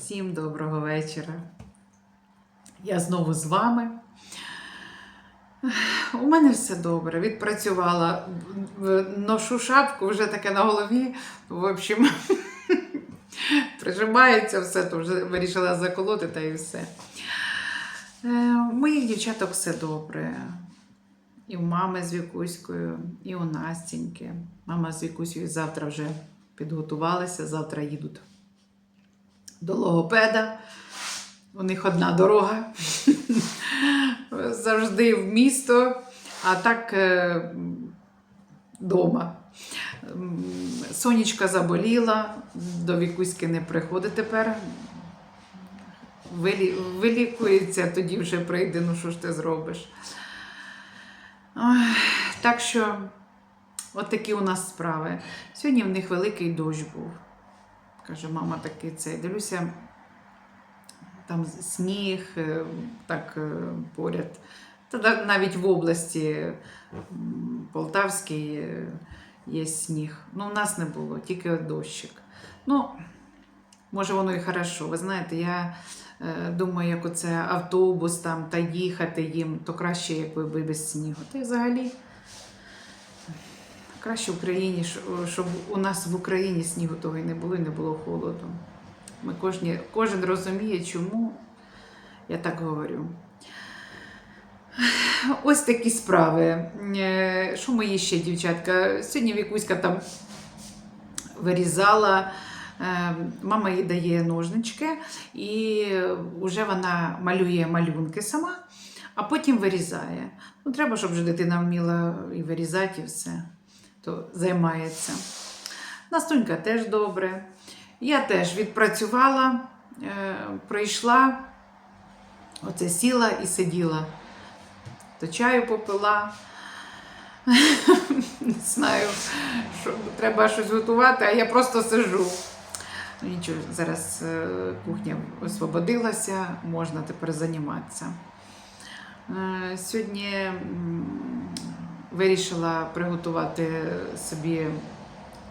Всім доброго вечора. Я знову з вами. У мене все добре. Відпрацювала, ношу шапку вже таке на голові. В общем, прижимається все, то вже вирішила заколоти та і все. Е, У моїх дівчаток все добре. І у мами з Вікуською, і у Настіньки. Мама з Вікусею завтра вже підготувалися, завтра їдуть до логопеда. У них одна дорога. Завжди в місто, а так вдома. Сонечка заболіла, до Вікуськи не приходить тепер. Вилі... Вилікується, тоді вже прийде, ну що ж ти зробиш. Так що, от такі у нас справи. Сьогодні в них великий дощ був. Каже, мама такий цей. Дивлюся, там сніг, е, так е, поряд. Та навіть в області Полтавській е, є сніг. Ну, у нас не було, тільки дощик. Ну, може, воно і хорошо. Ви знаєте, я думаю, як оце автобус там та їхати їм, то краще, якби би без снігу. Та й взагалі. Краще в Україні, щоб у нас в Україні снігу того і не було, і не було холоду. Ми кожні, кожен розуміє, чому я так говорю. Ось такі справи. Е, Що мої ще, дівчатка? Сьогодні Вікуська там вирізала. Е, Мама їй дає ножнички, і вже вона малює малюнки сама, а потім вирізає. Ну, треба, щоб вже дитина вміла і вирізати, і все, то займається. Настунька теж добре. Я теж відпрацювала, е, прийшла, оце сіла і сиділа. То чаю попила. Не знаю, що треба щось готувати, а я просто сижу. Нічого, зараз е, кухня освободилася, можна тепер займатися. Е, Сьогодні вирішила приготувати собі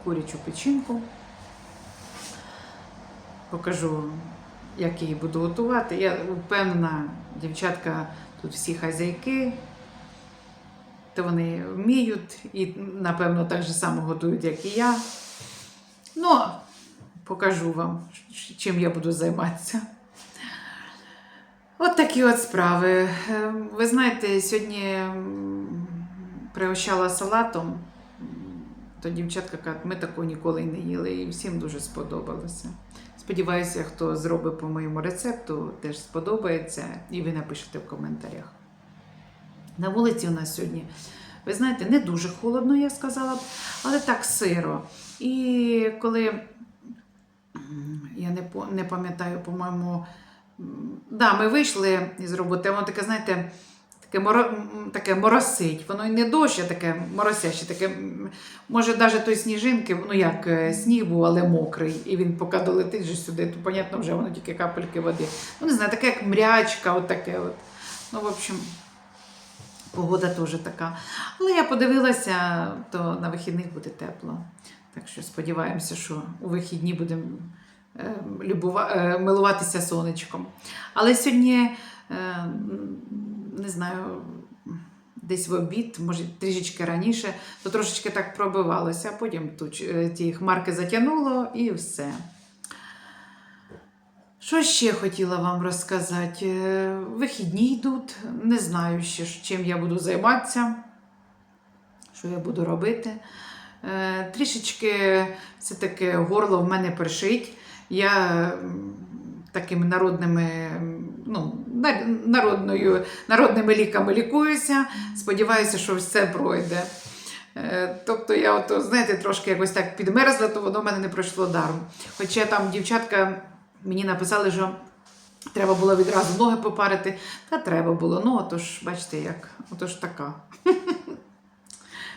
курячу печінку. Покажу, як її буду готувати. Я впевнена, дівчатка тут всі хазяйки, то вони вміють і, напевно, так же само готують, як і я. Ну, покажу вам, чим я буду займатися. От такі от справи. Е, Ви знаєте, сьогодні пригощала салатом, то дівчатка кажуть, ми такого ніколи не їли, і всім дуже сподобалося. Сподіваюся, хто зробить по моєму рецепту, теж сподобається, і ви напишете в коментарях. На вулиці у нас сьогодні, ви знаєте, не дуже холодно, я сказала б, але так сиро. І коли я не, не пам'ятаю, по-моєму, да, ми вийшли із роботи, воно таке, знаєте, таке, моро, таке моросить. Воно і не дощ, а таке моросяще, таке, може, навіть той сніжинки, ну як е, сніг був, але мокрий. І він поки долетить же сюди, то, понятно, вже воно тільки капельки води. Ну, не знаю, таке як мрячка, от таке от. Ну, в общем, погода теж така. Але я подивилася, то на вихідних буде тепло. Так що сподіваємося, що у вихідні будемо е, любува- е, милуватися сонечком. Але сьогодні, не знаю, десь в обід, може трішечки раніше, то трошечки так пробивалося, а потім тут е, ті хмарки затягнуло і все. Що ще хотіла вам розказати? Е, Вихідні йдуть, не знаю ще, чим я буду займатися, що я буду робити. Е, Трішечки все-таки горло в мене першить. Я такими народними, ну, народною, народними ліками лікуюся. Сподіваюся, що все пройде. Е, Тобто я, от, знаєте, трошки якось так підмерзла, то воно в мене не пройшло даром. Хоча там дівчатка мені написали, що треба було відразу ноги попарити, та треба було. Ну, отож, бачите, як, отож така.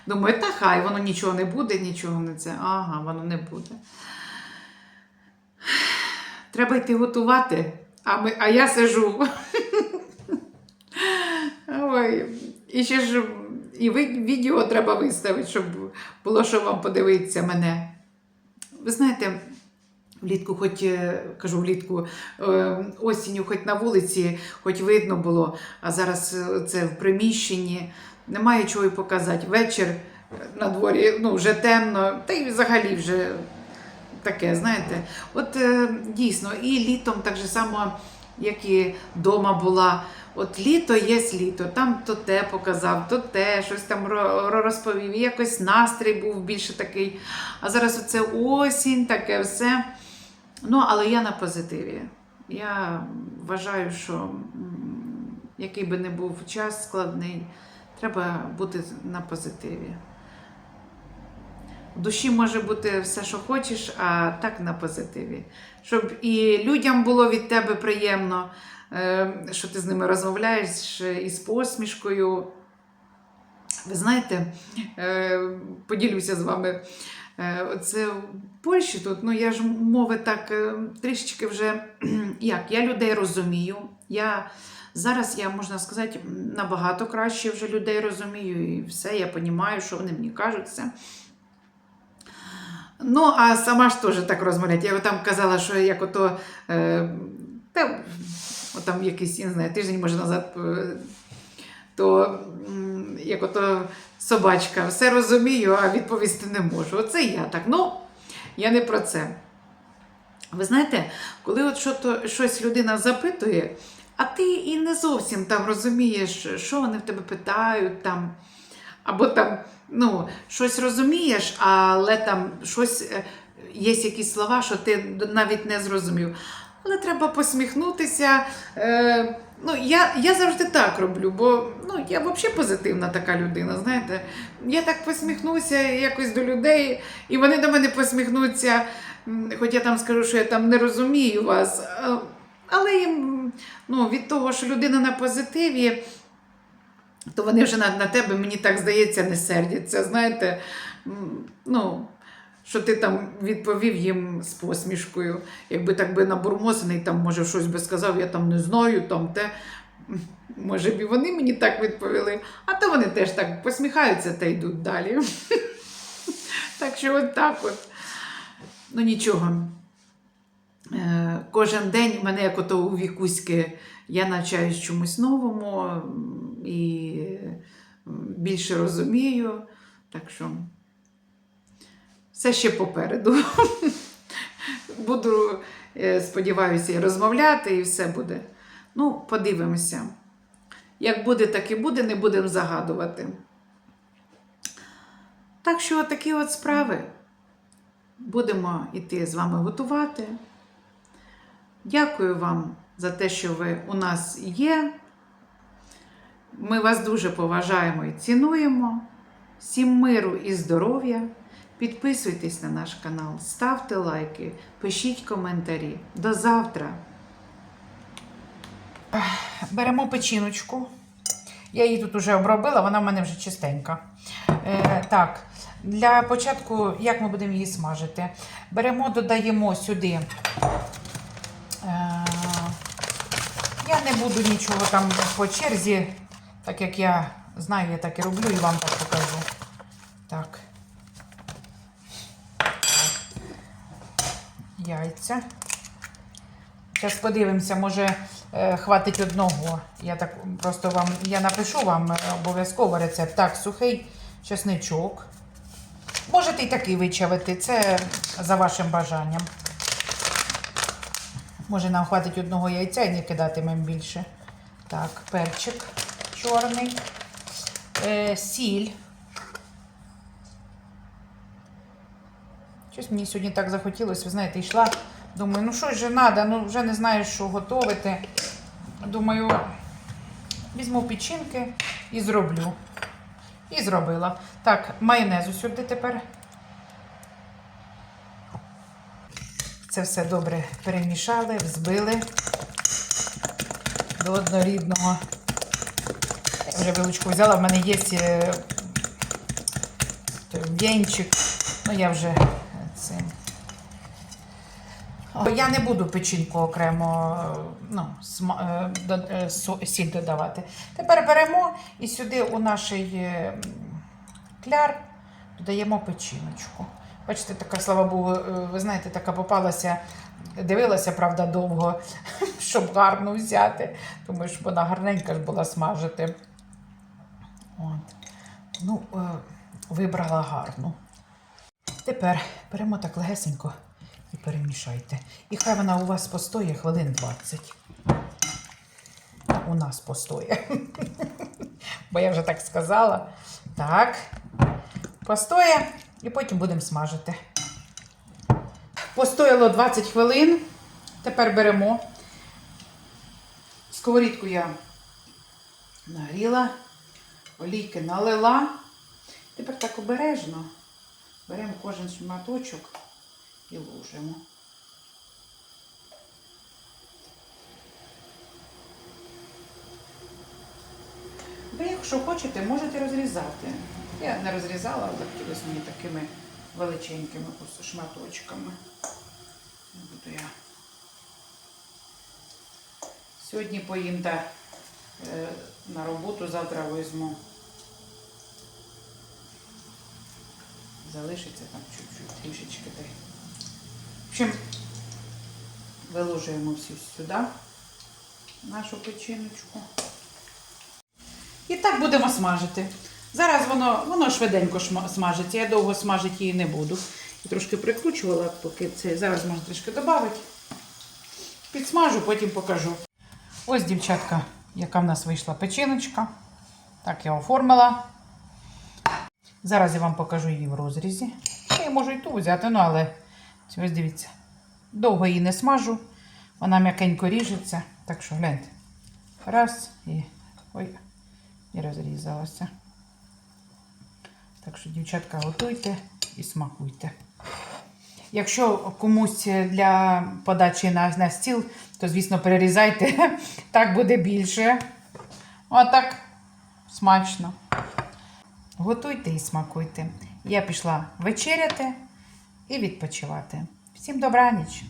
Думаю, та хай, воно нічого не буде, нічого не це. Ага, воно не буде. Треба йти готувати, а, ми, а я сижу. Ой, і ще ж і ви, відео треба виставити, щоб було що вам подивитися мене. Ви знаєте, Влітку, хоч е, кажу, влітку е, осінню, хоч на вулиці, хоч видно було, а зараз е, це в приміщенні. Немає чого й показати. Вечір на дворі ну, вже темно, та й взагалі вже таке, знаєте. От е, дійсно, і літом так же само, як і вдома була. От літо є літо, там то те показав, то те, щось там ро- ро- розповів. І якось настрій був більше такий. А зараз оце осінь, таке все. Ну, але я на позитиві. Я вважаю, що який би не був час складний, треба бути на позитиві. В душі може бути все, що хочеш, а так на позитиві. Щоб і людям було від тебе приємно, е, що ти з ними розмовляєш із посмішкою. Ви знаєте, е, поділюся з вами. Е, Це в Польщі тут, ну я ж мови так е, трішечки вже як, я людей розумію. Я зараз я можна сказати набагато краще вже людей розумію і все, я розумію, що вони мені кажуть все. Ну, а сама ж теж так розмовляють. Я там казала, що як ото, е, та, там якийсь, я не знаю, тиждень може назад, е, то як ото собачка, все розумію, а відповісти не можу. Оце я так. Ну, я не про це. Ви знаєте, коли от щось людина запитує, а ти і не зовсім там розумієш, що вони в тебе питають там, або там ну, щось розумієш, але там щось е, є якісь слова, що ти навіть не зрозумів. Але треба посміхнутися. Е, ну, я, я завжди так роблю, бо ну, я взагалі позитивна така людина. знаєте. Я так посміхнуся якось до людей, і вони до мене посміхнуться, хоч я там скажу, що я там не розумію вас. Але їм ну, від того, що людина на позитиві, то вони вже на, на тебе, мені так здається, не сердяться. Знаєте, ну, що ти там відповів їм з посмішкою. Якби так би набурмосений, там, може, щось би сказав, я там не знаю, там те. Може б і вони мені так відповіли, а то вони теж так посміхаються та йдуть далі. Так що от так от. Ну нічого. Е, Кожен день мене, як ото у вікуськи, я навчаюсь чомусь новому і більше розумію. Так що все ще попереду. Буду, е, сподіваюся, і розмовляти, і все буде. Ну, подивимося. Як буде, так і буде, не будемо загадувати. Так що такі от справи. Будемо йти з вами готувати. Дякую вам за те, що ви у нас є. Ми вас дуже поважаємо і цінуємо. Всім миру і здоров'я. Підписуйтесь на наш канал, ставте лайки, пишіть коментарі. До завтра! Беремо печіночку. Я її тут вже обробила, вона в мене вже чистенька. Е, так, для початку, як ми будемо її смажити? Беремо, додаємо сюди. Е, я не буду нічого там по черзі, так як я знаю, я так і роблю і вам так покажу. Так. Яйця. Зараз подивимося, може е, хватить одного. Я так просто вам я напишу вам е, обов'язково рецепт. Так, сухий чесничок. Можете і такий вичавити, це за вашим бажанням. Може, нам хватить одного яйця і не кидатимемо більше. Так, перчик чорний, е, сіль. Щось мені сьогодні так захотілося, ви знаєте, йшла. Думаю, ну що ж треба, ну вже не знаю, що готувати. Думаю, візьму печінки і зроблю. І зробила. Так, майонезу сюди тепер. Це все добре перемішали, взбили до однорідного. Вже вилочку взяла, в мене є е, той в'єнчик. Ну, я вже цим. Я не буду печінку окремо е, ну, е, сіль додавати. Тепер беремо і сюди у наш кляр додаємо печіночку. Бачите, така, слава Богу, ви знаєте, така попалася, дивилася, правда, довго, щоб гарну взяти, тому що вона гарненька ж була смажити. От. Ну, е, вибрала гарну. Тепер беремо так легесенько і перемішайте. І хай вона у вас постоє хвилин 20. У нас постоє. Бо я вже так сказала. Так. Постоє і потім будемо смажити. Постояло 20 хвилин. Тепер беремо. Сковорідку я нагріла, олійки налила. Тепер так обережно беремо кожен шматочок і ложимо. Ви, якщо хочете, можете розрізати. Я не розрізала, але хотілося мені такими величенькими шматочками. Буду я. Сьогодні поїм та е, на роботу, завтра візьму. Залишиться там чуть-чуть трішечки. й. В общем, виложуємо всю сюди нашу печіночку. І так будемо смажити. Зараз воно, воно швиденько смажиться. Я довго смажити її не буду. І трошки прикручувала, поки це. Зараз можна трішки додати. Підсмажу, потім покажу. Ось, дівчатка, яка в нас вийшла печіночка. Так я оформила. Зараз я вам покажу її в розрізі. Я можу і ту взяти, ну але ось дивіться. Довго її не смажу. Вона м'якенько ріжеться. Так що гляньте. Раз і. Ой, і розрізалася. Так що, дівчатка, готуйте і смакуйте. Якщо комусь для подачі на, на стіл, то, звісно, перерізайте. Так буде більше. Отак смачно. Готуйте і смакуйте. Я пішла вечеряти і відпочивати. Всім добраніч!